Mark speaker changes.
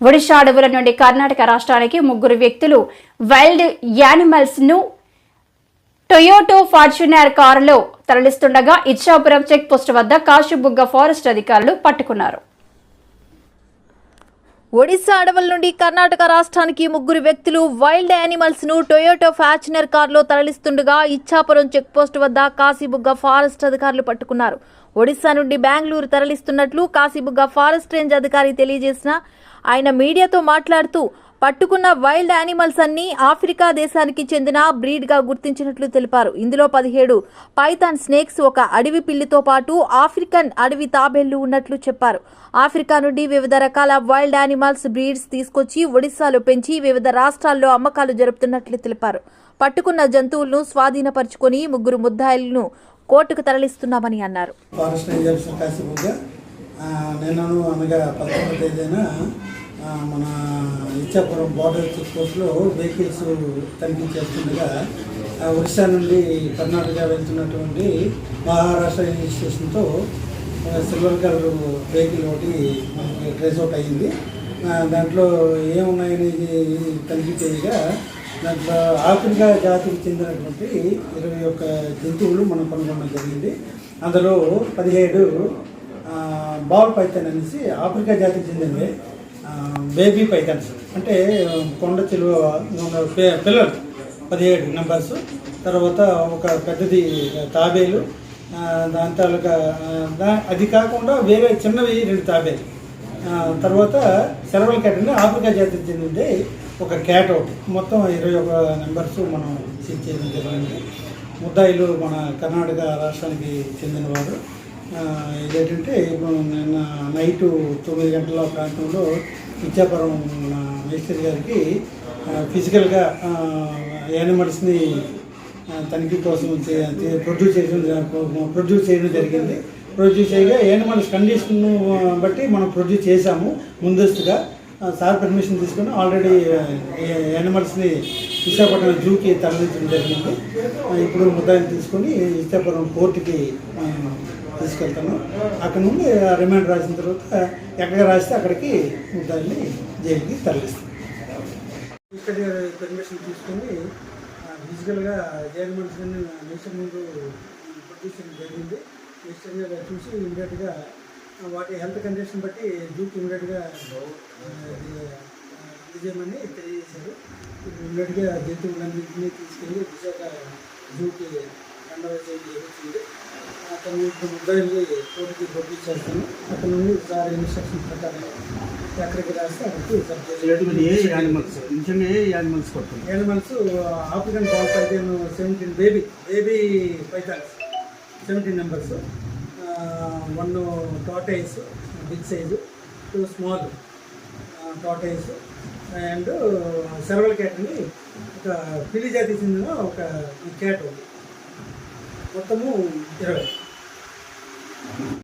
Speaker 1: ఒడిశా అడవుల నుండి కర్ణాటక రాష్ట్రానికి ముగ్గురు వ్యక్తులు వైల్డ్ యానిమల్స్ను టొయోటో ఫార్చునర్ కారులో తరలిస్తుండగా ఇచ్చాపురం చెక్ పోస్ట్ వద్ద కాశీబుగ్గ ఫారెస్ట్ అధికారులు పట్టుకున్నారు.
Speaker 2: ఒడిశా అడవుల నుండి కర్ణాటక రాష్ట్రానికి ముగ్గురు వ్యక్తులు వైల్డ్ యానిమల్స్ను టొయోటో ఫ్యాచునర్ కారులో తరలిస్తుండగా ఇచ్చాపురం చెక్ పోస్ట్ వద్ద కాశీబుగ్గ ఫారెస్ట్ అధికారులు పట్టుకున్నారు. ఒడిశా నుండి బెంగళూరు తరలిస్తున్నట్లు కాశీబుగ్గ ఫారెస్ట్ రేంజ్ అధికారి తెలియజేసిన ఆయన మీడియాతో మాట్లాడుతూ పట్టుకున్న వైల్డ్ యానిమల్స్ అన్ని ఆఫ్రికా దేశానికి చెందిన బ్రీడ్గా గుర్తించినట్లు తెలిపారు. ఇందులో పదిహేడు పైథాన్ స్నేక్స్ ఒక అడవి పిల్లితో పాటు ఆఫ్రికన్ అడవి తాబేళ్ళు ఉన్నట్లు చెప్పారు. ఆఫ్రికా నుండి వివిధ రకాల వైల్డ్ యానిమల్స్ బ్రీడ్స్ తీసుకొచ్చి ఒడిశాలో పెంచి వివిధ రాష్ట్రాల్లో అమ్మకాలు జరుపుతున్నట్లు తెలిపారు. పట్టుకున్న జంతువులను స్వాధీనపరుచుకొని ముగ్గురు ముద్దాయిలను కోర్టుకు తరలిస్తున్నామని అన్నారు.
Speaker 3: నిన్నను అనగా పదమూడవ తేదీన మన ఇచ్చాపురం బార్డర్ చెక్ పోస్ట్లో వెహికల్స్ తనిఖీ చేస్తుండగా ఒరిస్సా నుండి కర్ణాటక వెళ్తున్నటువంటి మహారాష్ట్ర రిజిస్ట్రేషన్తో సిల్వర్ కలర్ వెహికల్ ఒకటి మనకి ట్రేస్ అవుట్ అయ్యింది. దాంట్లో ఏమున్నాయని తనిఖీ చేయగా దాంట్లో ఆఫ్రికా జాతికి చెందినటువంటి ఇరవై ఒక్క జంతువులు మనం కనుగొనడం జరిగింది. అందులో పదిహేడు బాల్ పైథాన్ అనేసి ఆఫ్రికా జాతికి చెందినవి బేబీ పైథాన్స్ అంటే కొండ చిలువ పిల్లలు పదిహేడు నెంబర్స్. తర్వాత ఒక పెద్దది తాబేలు. దాని తాలూకా దా- అది కాకుండా వేరే చిన్నవి రెండు తాబేలు. తర్వాత సెరవల్ క్యాట్ అంటే ఆఫ్రికా జాతికి చెందింది ఒక క్యాట్ ఒకటి. మొత్తం ఇరవై ఒక నెంబర్స్ మనం చేయడం జరిగింది. ముద్దాయిలు మన కర్ణాటక రాష్ట్రానికి చెందినవారు. ఇదేంటంటే ఇప్పుడు నిన్న నైట్ తొమ్మిది గంటల ప్రాంతంలో విద్యాపురం మన మేస్త్రి గారికి ఫిజికల్గా యానిమల్స్ని తనిఖీ కోసం ప్రొడ్యూస్ చేయడం ప్రొడ్యూస్ చేయడం జరిగింది. ప్రొడ్యూస్ చేయగా యానిమల్స్ కండిషన్ బట్టి మనం ప్రొడ్యూస్ చేశాము ముందస్తుగా. సార్ పర్మిషన్ తీసుకుని ఆల్రెడీ యానిమల్స్ని విశాఖపట్నం జూకి తరలించడం జరిగింది. ఇప్పుడు ముద్దాయిని తీసుకొని ఇచ్చాపురం కోర్టుకి తీసుకెళ్తాను అక్కడ నుండి రిమాండ్ రాసిన తర్వాత ఎక్కడ రాస్తే అక్కడికి దాన్ని జైలుకి తరలిస్తాం. ఇక్కడ పర్మిషన్ తీసుకొని ఫిజికల్గా యానిమల్స్ నేచర్ ముందు ప్రొడ్యూషన్ జరిగింది. నేచర్గా చూసి ఇమీడియట్గా వాటి హెల్త్ కండిషన్ బట్టి జూకి ఇమీడియట్గా విజయమని తెలియజేశారు. ఇప్పుడు ఇమీడియట్గా జంతువులన్నింటినీ తీసుకెళ్ళి విశాఖ జూకి రెండవ జైలు జరుగుతుంది అక్కడ ఇప్పుడు కోర్టుకి ప్రొడ్యూస్ చేస్తాను అక్కడ నుండి సార్ ఇన్స్ట్రక్షన్ ప్రకారం ఎక్కడికి రాస్తే అక్కడికి సబ్జెక్ట్
Speaker 4: ఏ యానిమల్స్? నిజంగా ఏ యానిమల్స్ కొడుతుంది?
Speaker 3: Animals African ball python seventeen baby baby pythons seventeen numbers. One tortoise big size two small tortoise and civet cat అని ఒక పిల్లి జాతికి చెందిన ఒక క్యాట్ ఉంది. మొత్తము ఇరవై